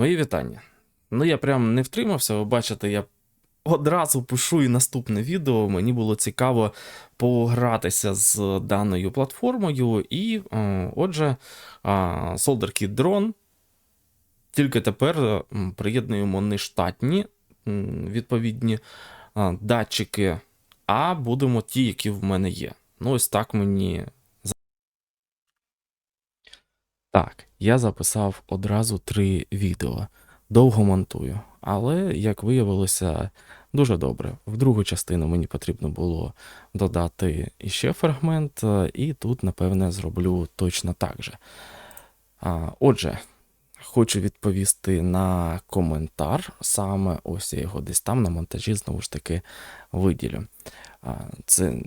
Мої вітання. Ну, я прям не втримався, ви бачите, я одразу пишу і наступне відео. Мені було цікаво погратися з даною платформою. І, е, отже, а, SolderKit Drone. Тільки тепер е, приєднуємо не штатні відповідні датчики, а будемо ті, які в мене є. Ну, ось так мені Так, я записав одразу три відео. Довго монтую, але, як виявилося, дуже добре. В другу частину мені потрібно було додати іще фрагмент, е, і тут, напевне, зроблю точно так же. Отже, хочу відповісти на коментар. Саме ось я його десь там на монтажі знову ж таки виділю. Це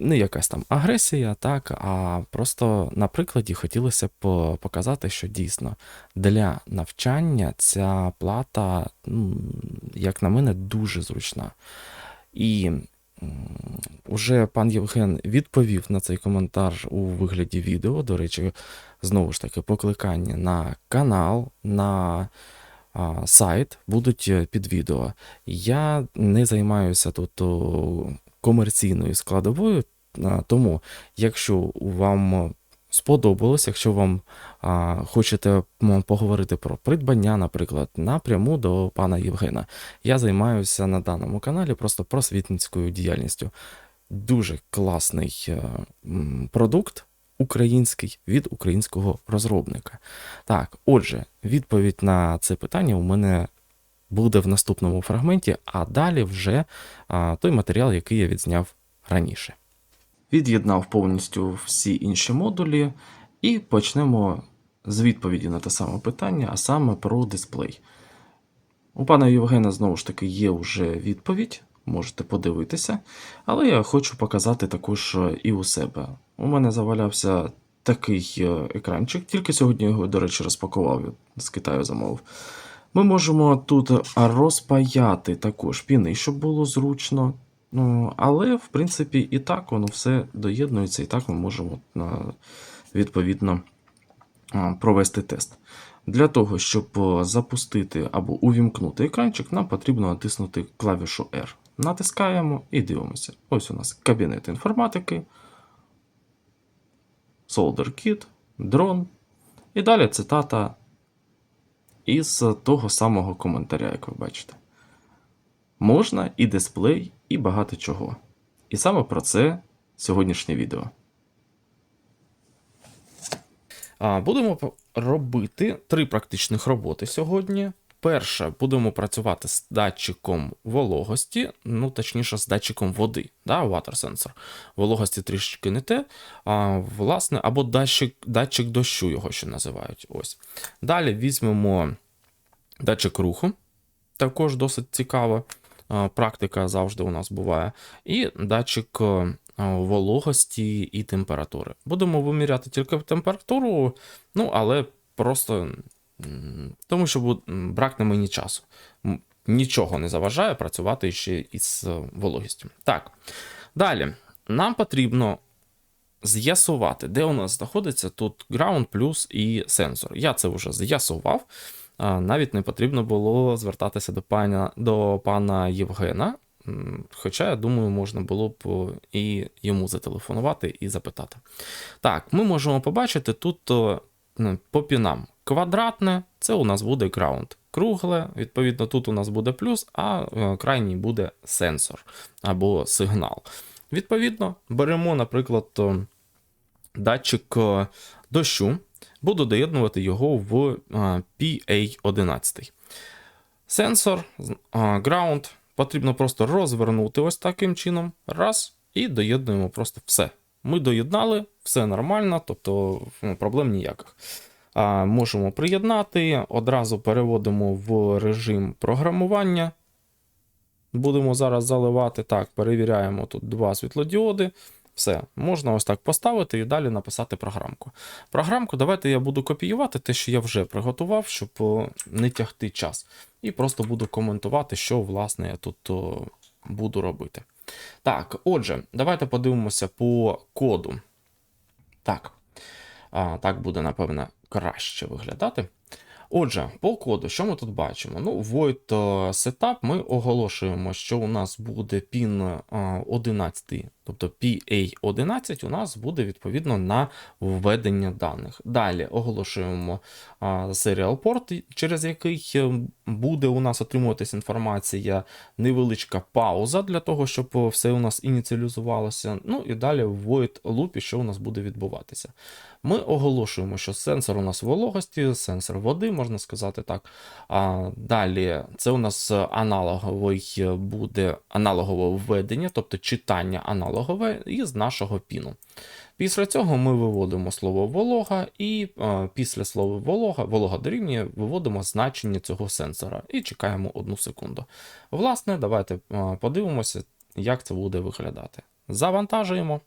не якась там агресія, так, а просто на прикладі хотілося б показати, що дійсно для навчання ця плата, ну, як на мене, дуже зручна. І м, уже пан Євген відповів на цей коментар у вигляді відео. До речі, знову ж таки, покликання на канал, на сайт будуть е, під відео. Я не займаюся тут комерційною складовою, тому якщо вам сподобалось, якщо вам а, хочете поговорити про придбання, наприклад, напряму до пана Євгена, я займаюся на даному каналі просто просвітницькою діяльністю. Дуже класний е, продукт український від українського розробника. Так, отже, відповідь на це питання у мене буде в наступному фрагменті, а далі вже той матеріал, який я відзняв раніше. Від'єднав повністю всі інші модулі, і почнемо з відповіді на те саме питання, а саме про дисплей. У пана Євгена знову ж таки є вже відповідь, можете подивитися, але я хочу показати також е, і у себе. У мене завалявся такий е, екранчик, тільки сьогодні його, до речі, розпакував з Китаю замовив. Ми можемо тут розпаяти також піни, щоб було зручно. Ну, але, в принципі, і так воно все доєднується, і так ми можемо відповідно провести тест. Для того, щоб запустити або увімкнути екранчик, нам потрібно натиснути клавішу R. Натискаємо і дивимося. Ось у нас кабінет інформатики, SolderKit, дрон. І далі цитата із того самого коментаря, як ви бачите. Можна і дисплей, і багато чого. І саме про це сьогоднішнє відео. Будемо робити три практичних роботи сьогодні. Перше, будемо працювати з датчиком вологості, ну точніше, з датчиком води, да, water sensor. Вологості трішки не те, а, власне, або датчик, датчик дощу його ще називають. Ось. Далі візьмемо датчик руху, також досить цікаво. А, Практика завжди у нас буває. І датчик е, вологості і температури. Будемо виміряти тільки температуру, ну, але просто тому, що бракне мені часу. Нічого не заважає працювати ще із е, вологістю. Так. Далі. Нам потрібно з'ясувати, де у нас знаходиться тут ground плюс і сенсор. Я це вже з'ясував. Навіть не потрібно було звертатися до пана, до пана Євгена. Хоча, я думаю, можна було б і йому зателефонувати і запитати. Так, ми можемо побачити тут ну, по пінам квадратне, це у нас буде ground. Кругле, відповідно, тут у нас буде плюс, а е, крайній буде сенсор або сигнал. Відповідно, беремо, наприклад, датчик е, дощу, буду доєднувати його в е, PA11. Сенсор ground потрібно просто розвернути ось таким чином. Раз, і доєднуємо просто все. Ми доєднали, все нормально, тобто ну, проблем ніяких. Можемо приєднати, одразу переводимо в режим програмування. Будемо зараз заливати. Так, перевіряємо тут два світлодіоди. Все, можна ось так поставити і далі написати програмку. Програмку давайте я буду копіювати те, що я вже приготував, щоб не тягти час. І просто буду коментувати, що власне я тут буду робити. Так, отже, давайте подивимося по коду. Так. А, так буде, напевне, краще виглядати. Отже, по коду, що ми тут бачимо? Ну, void е, setup ми оголошуємо, що у нас буде pin е, 11, тобто PA11 у нас буде відповідно на введення даних. Далі оголошуємо е, serial port, через який е, буде у нас отримуватись інформація, невеличка пауза для того, щоб все у нас ініціалізувалося. Ну і далі в void loop, що у нас буде відбуватися. Ми оголошуємо, що сенсор у нас вологості, сенсор води, можна сказати так. А далі це у нас аналоговий буде аналогове введення, тобто читання аналогове із нашого піну. Після цього ми виводимо слово волога, і е, після слова волога, волога дорівнює, виводимо значення цього сенсора і чекаємо одну секунду. Власне, давайте е, подивимося, як це буде виглядати. Завантажуємо.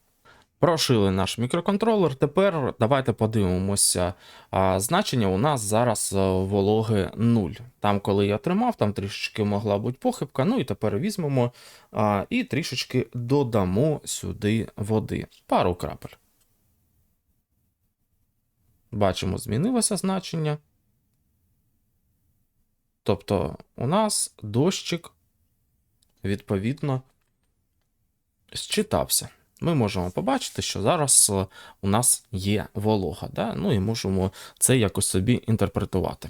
Прошили наш мікроконтролер. Тепер давайте подивимося. А, значення у нас зараз е, вологи 0. Там, коли я тримав, там трішечки могла бути похибка. Ну і тепер візьмемо і трішечки додамо сюди води. Пару крапель. Бачимо, змінилося значення. Тобто, у нас дощик, відповідно, зчитався ми можемо побачити, що зараз е, у нас є волога. Да? Ну і можемо це якось собі інтерпретувати.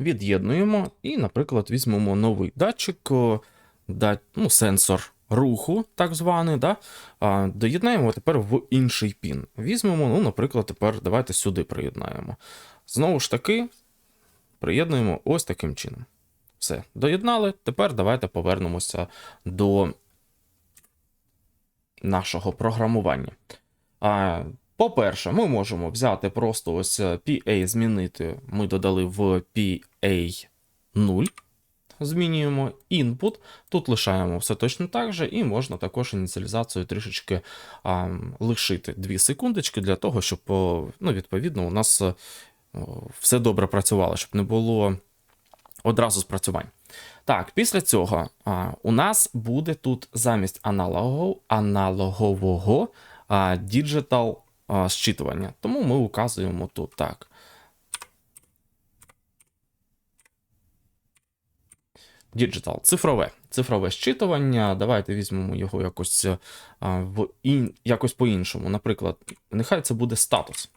Від'єднуємо і, наприклад, візьмемо новий датчик, е, да, ну, сенсор руху, так званий. Да? Доєднаємо тепер в інший пін. Візьмемо, ну, наприклад, тепер давайте сюди приєднаємо. Знову ж таки, приєднуємо ось таким чином. Все, доєднали. Тепер давайте повернемося до нашого програмування. По-перше, ми можемо взяти просто ось е, PA змінити. Ми додали в PA 0. Змінюємо input. Тут лишаємо все точно так же, і можна також ініціалізацію трішечки а, лишити 2 секундочки для того, щоб ну, відповідно у нас все добре працювало, щоб не було одразу спрацювань. Так, після цього а, у нас буде тут замість аналогового, аналогового а, діджитал а, зчитування. Тому ми указуємо тут так. Digital, цифрове. Цифрове щитування. Давайте візьмемо його якось а, в ін... якось по-іншому. Наприклад, нехай це буде статус.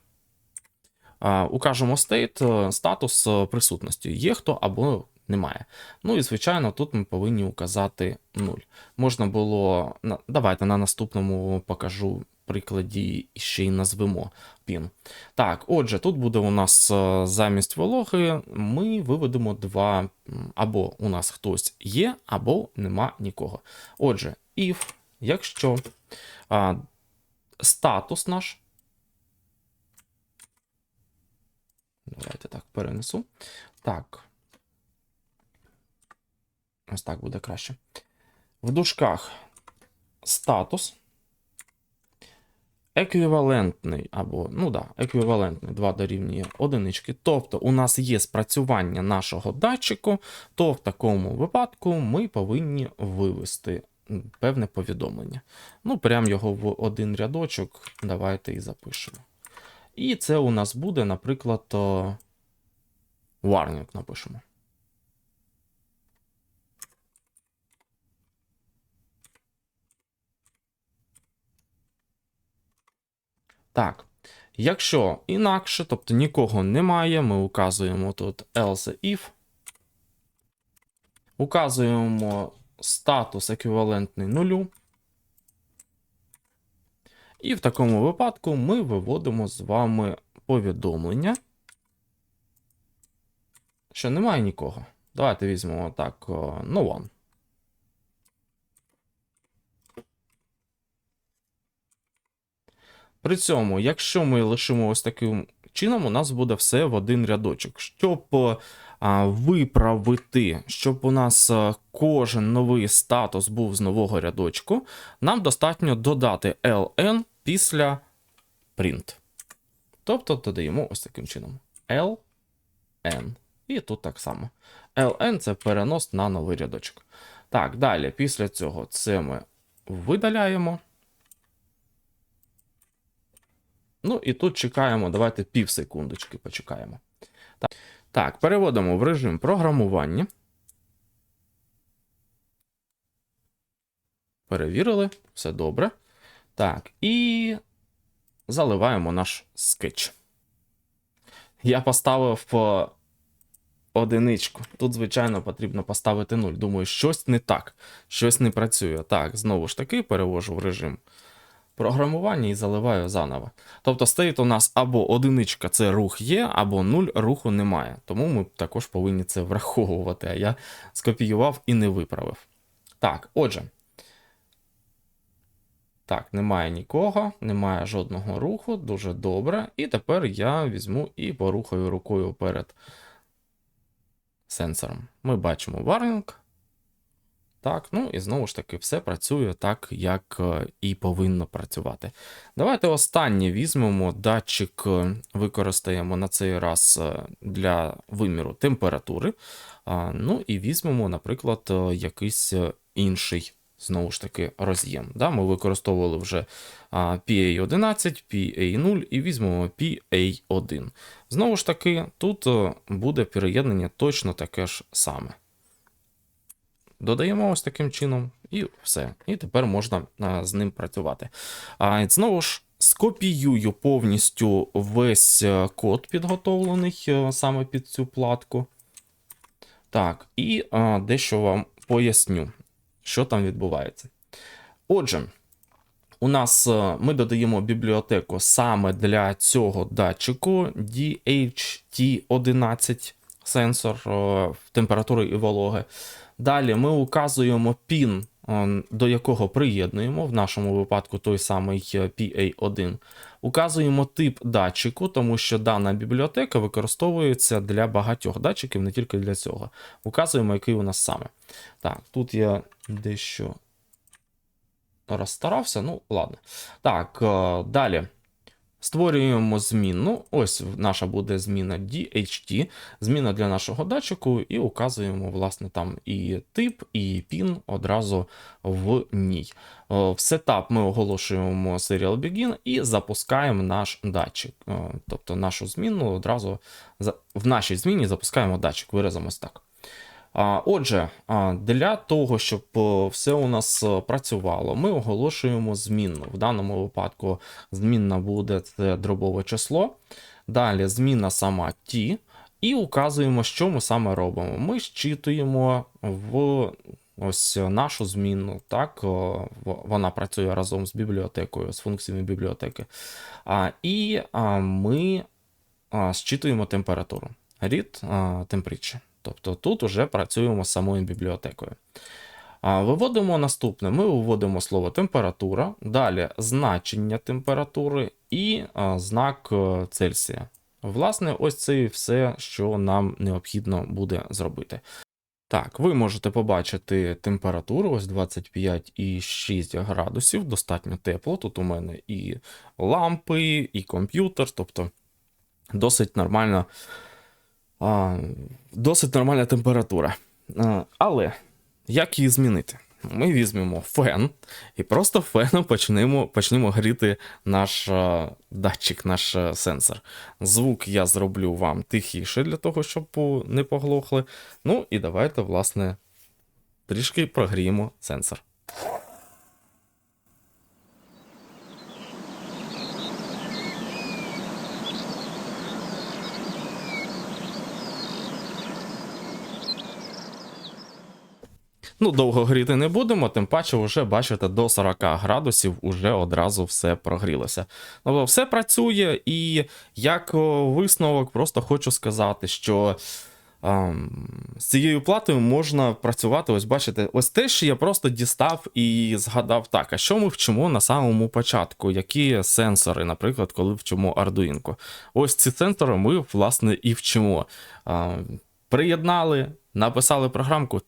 А, укажемо state, статус присутності. Є хто або немає. Ну і, звичайно, тут ми повинні указати 0. Можна було. Давайте на наступному покажу прикладі ще й назвемо пін. Так, отже, тут буде у нас е, замість вологи, ми виведемо два, або у нас хтось є, або нема нікого. Отже, if, якщо а, статус наш. Давайте так перенесу. Так. Ось так буде краще. В дужках статус. Еквівалентний, або, ну да, еквівалентний 2 дорівнює одинички. Тобто у нас є спрацювання нашого датчику, то в такому випадку ми повинні вивести певне повідомлення. Ну, прям його в один рядочок. Давайте і запишемо. І це у нас буде, наприклад, warning напишемо. Так. Якщо інакше, тобто нікого немає, ми указуємо тут else if. Указуємо статус еквівалентний нулю. І в такому випадку ми виводимо з вами повідомлення, що немає нікого. Давайте візьмемо так, no one. При цьому, якщо ми лишимо ось таким чином, у нас буде все в один рядочок. Щоб а, виправити, щоб у нас кожен новий статус був з нового рядочку, нам достатньо додати ln після print. Тобто додаємо ось таким чином ln. І тут так само. ln це перенос на новий рядочок. Так, далі, після цього це ми видаляємо. Ну і тут чекаємо, давайте пів секундочки почекаємо. Так. Так, переводимо в режим програмування. Перевірили, все добре. Так, і заливаємо наш скетч. Я поставив е, одиничку. Тут, звичайно, потрібно поставити 0. Думаю, щось не так, щось не працює. Так, знову ж таки, перевожу в режим програмування і заливаю заново. Тобто стоїть у нас або одиничка це рух є, або 0 руху немає. Тому ми також повинні це враховувати. А я скопіював і не виправив. Так, отже. Так, немає нікого, немає жодного руху, дуже добре. І тепер я візьму і порухаю рукою перед сенсором. Ми бачимо warning. Так, ну і знову ж таки, все працює так, як е, і повинно працювати. Давайте останнє візьмемо датчик, е, використаємо на цей раз е, для виміру температури. Ну і візьмемо, наприклад, якийсь інший. Знову ж таки, роз'єм. Да? Ми використовували вже PA11, PA0 і візьмемо PA1. Знову ж таки, тут буде переєднання точно таке ж саме. Додаємо ось таким чином, і все. І тепер можна з ним працювати. А, знову ж, скопіюю повністю весь е, код підготовлений е, саме під цю платку. Так, і а, дещо вам поясню, що там відбувається. Отже, у нас е, ми додаємо бібліотеку саме для цього датчику DHT11 сенсор температури і вологи. Далі ми указуємо пін, е, до якого приєднуємо, в нашому випадку той самий е, PA1. Указуємо тип датчику, тому що дана бібліотека використовується для багатьох датчиків, не тільки для цього. Указуємо, який у нас саме. Так, тут я дещо розстарався, ну, ладно. Так, е, далі. Створюємо зміну. Ось наша буде зміна DHT, зміна для нашого датчику, і указуємо, власне, там і тип, і пін одразу в ній. Е, В сетап ми оголошуємо Serial Begin і запускаємо наш датчик. Е, Тобто нашу зміну одразу в нашій зміні запускаємо датчик, виразимось так. Отже, для того, щоб е, все у нас е, працювало, ми оголошуємо змінну. В даному випадку змінна буде це дробове число. Далі зміна сама T, і указуємо, що ми саме робимо. Ми щитуємо в ось нашу змінну. Так, вона працює разом з бібліотекою, з функціями бібліотеки. І ми а, зчитуємо температуру. Read а, temperature. Тобто тут уже працюємо з самою бібліотекою. Виводимо наступне: ми виводимо слово температура, далі значення температури і знак е, Цельсія. Власне, ось це і все, що нам необхідно буде зробити. Так, ви можете побачити температуру, ось 25,6 градусів, достатньо тепло. Тут у мене і лампи, і комп'ютер, тобто досить нормально а, досить нормальна температура. А, але як її змінити? Ми візьмемо фен і просто феном почнемо, почнемо гріти наш а, датчик, наш а, сенсор. Звук я зроблю вам тихіше для того, щоб не поглохли. Ну і давайте, власне, трішки прогріємо сенсор. Ну, довго гріти не будемо, тим паче, вже бачите, до 40 градусів уже одразу все прогрілося. Тобто все працює, і як висновок, просто хочу сказати, що. ем, з цією платою можна працювати. Ось бачите, ось те, що я просто дістав і згадав так. А що ми вчимо на самому початку? Які сенсори, наприклад, коли вчимо Arduino? Ось ці сенсори ми, власне, і вчимо. Ем, Приєднали, написали програмку,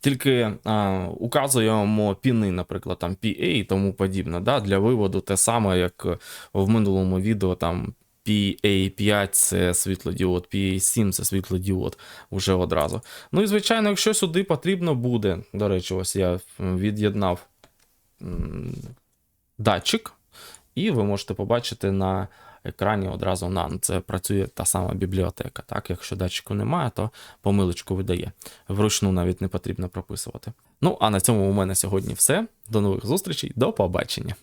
тільки а, указуємо піни, наприклад, там PA і тому подібне, да, для виводу те саме, як в минулому відео там PA5 це світлодіод, PA7 це світлодіод вже одразу. Ну і звичайно, якщо сюди потрібно буде, до речі, ось я від'єднав датчик, і ви можете побачити на екрані одразу NaN. Це працює та сама бібліотека. Так, якщо датчику немає, то помилочку видає. Вручну навіть не потрібно прописувати. Ну а на цьому у мене сьогодні все. До нових зустрічей, до побачення.